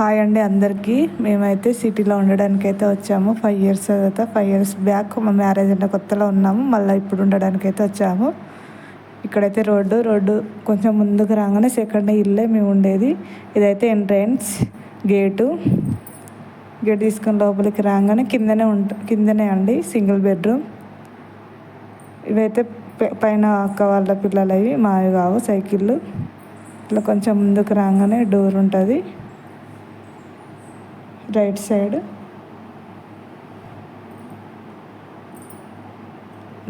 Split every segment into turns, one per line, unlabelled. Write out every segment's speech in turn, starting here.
Hi అండి అందరికీ. మేమైతే సిటీలో ఉండడానికి అయితే వచ్చాము. ఫైవ్ ఇయర్స్ తర్వాత ఫైవ్ ఇయర్స్ బ్యాక్ మా మ్యారేజ్ అయిన కొత్తలో ఉన్నాము. మళ్ళీ ఇప్పుడు ఉండడానికి అయితే వచ్చాము. ఇక్కడైతే రోడ్డు రోడ్డు కొంచెం ముందుకు రాగానే సెకండ్ ఇల్లే మేము ఉండేది. ఇదైతే ఎంట్రన్స్ గేటు గేట్ తీసుకుని లోపలికి రాగానే కిందనే ఉంట కిందనే అండి సింగిల్ బెడ్రూమ్ ఇవైతే పైన అక్క వాళ్ళ పిల్లలవి మావి కావు సైకిళ్ళు. ఇట్లా కొంచెం ముందుకు రాగానే డోర్ ఉంటుంది. రైట్ సైడ్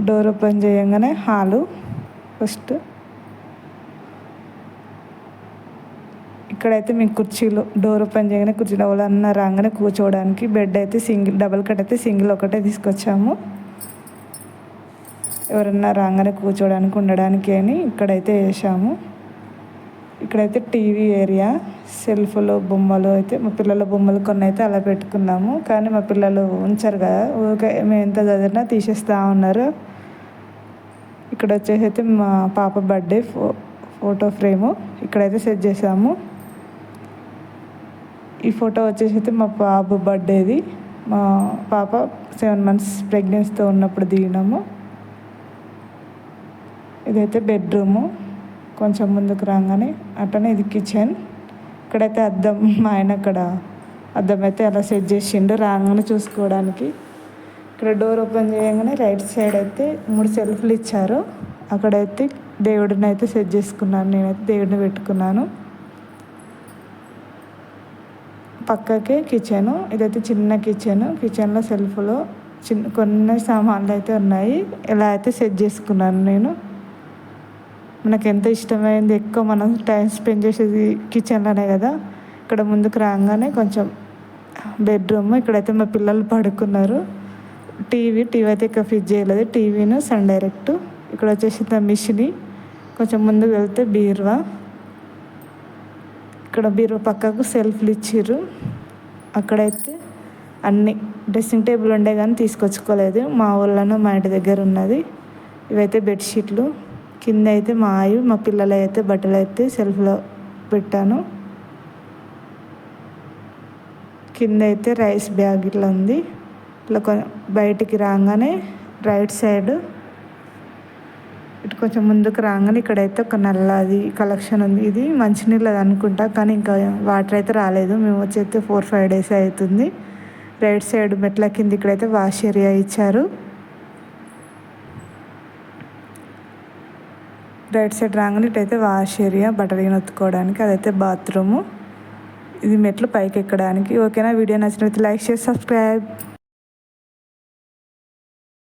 డోర్ ఓపెన్ చేయగానే హాలు ఫస్ట్ ఇక్కడైతే మీకు కుర్చీలు డోర్ ఓపెన్ చేయగానే కుర్చీలు ఎవరన్నా రాగానే కూర్చోవడానికి బెడ్ అయితే సింగిల్ డబల్ కట్ అయితే సింగిల్ ఒకటే తీసుకొచ్చాము. ఎవరన్నా రాగానే కూర్చోవడానికి ఉండడానికి అని ఇక్కడైతే వేసాము ఇక్కడైతే టీవీ ఏరియా. సెల్ఫ్లో బొమ్మలు అయితే మా పిల్లల బొమ్మలు కొన్ని అయితే అలా పెట్టుకున్నాము. కానీ మా పిల్లలు ఉంచారు కదా. ఊరికే మేము ఎంత చదివినా తీసేస్తూ ఉన్నారు. ఇక్కడ వచ్చేసి అయితే మా పాప బర్త్డే ఫో ఫోటో ఫ్రేము ఇక్కడైతే సెట్ చేసాము. ఈ ఫోటో వచ్చేసి అయితే మా బాబు బర్త్డేది. మా పాప సెవెన్ మంత్స్ ప్రెగ్నెన్సీతో ఉన్నప్పుడు దిగినాము. ఇదైతే బెడ్రూము. కొంచెం ముందుకు రాగానే అట్లనే ఇది కిచెన్. ఇక్కడైతే అద్దం మా ఆయన అక్కడ అద్దం అయితే అలా సెట్ చేసిండు రాగానే చూసుకోవడానికి. ఇక్కడ డోర్ ఓపెన్ చేయగానే రైట్ సైడ్ అయితే మూడు సెల్ఫ్లు ఇచ్చారు. అక్కడైతే దేవుడిని అయితే సెట్ చేసుకున్నాను నేనైతే దేవుడిని పెట్టుకున్నాను. పక్కకే కిచెను ఇదైతే చిన్న కిచెన్. కిచెన్లో సెల్ఫ్లో చిన్న కొన్ని సామాన్లు అయితే ఉన్నాయి. ఇలా అయితే సెట్ చేసుకున్నాను నేను. మనకు ఎంత ఇష్టమైంది ఎక్కువ మనం టైం స్పెండ్ చేసేది కిచెన్లోనే కదా. ఇక్కడ ముందుకు రాగానే కొంచెం బెడ్రూమ్ ఇక్కడైతే మా పిల్లలు పడుకున్నారు. టీవీ టీవీ అయితే ఇక్కడ ఫిట్ చేయలేదు. టీవీను సన్ డైరెక్ట్ ఇక్కడ వచ్చేసి మిషిని కొంచెం ముందుకు వెళ్తే బీరువా ఇక్కడ బీరువా పక్కకు సెల్ఫ్లు ఇచ్చిర్రు. అక్కడైతే అన్ని డ్రెస్సింగ్ టేబుల్ ఉండే కానీ తీసుకొచ్చుకోలేదు. మా ఊళ్ళోనూ మా ఇంటి దగ్గర ఉన్నది. ఇవైతే బెడ్షీట్లు కింద అయితే మా ఆయి మా పిల్లలు అయితే బట్టలు అయితే సెల్ఫ్లో పెట్టాను. కింద అయితే రైస్ బ్యాగ్ ఇట్లా ఉంది. ఇట్లా బయటికి రాగానే రైట్ సైడ్ ఇటు కొంచెం ముందుకు రాగానే ఇక్కడైతే ఒక నల్లది కలెక్షన్ ఉంది. ఇది మంచినీళ్ళది అనుకుంటా కానీ ఇంకా వాటర్ అయితే రాలేదు. మేము వచ్చి అయితే ఫోర్ ఫైవ్ డేస్ అవుతుంది. రైట్ సైడ్ మెట్ల కింద ఇక్కడైతే వాష్ ఏరియా ఇచ్చారు. రైట్ సైడ్ రాగానే ఇటైతే వాష్ ఏరియా బట్టలు నొత్తుకోవడానికి అదైతే బాత్రూము. ఇది మెట్లు పైకి ఎక్కడానికి ఓకేనా? వీడియో నచ్చినట్లయితే లైక్ చేసి సబ్స్క్రైబ్.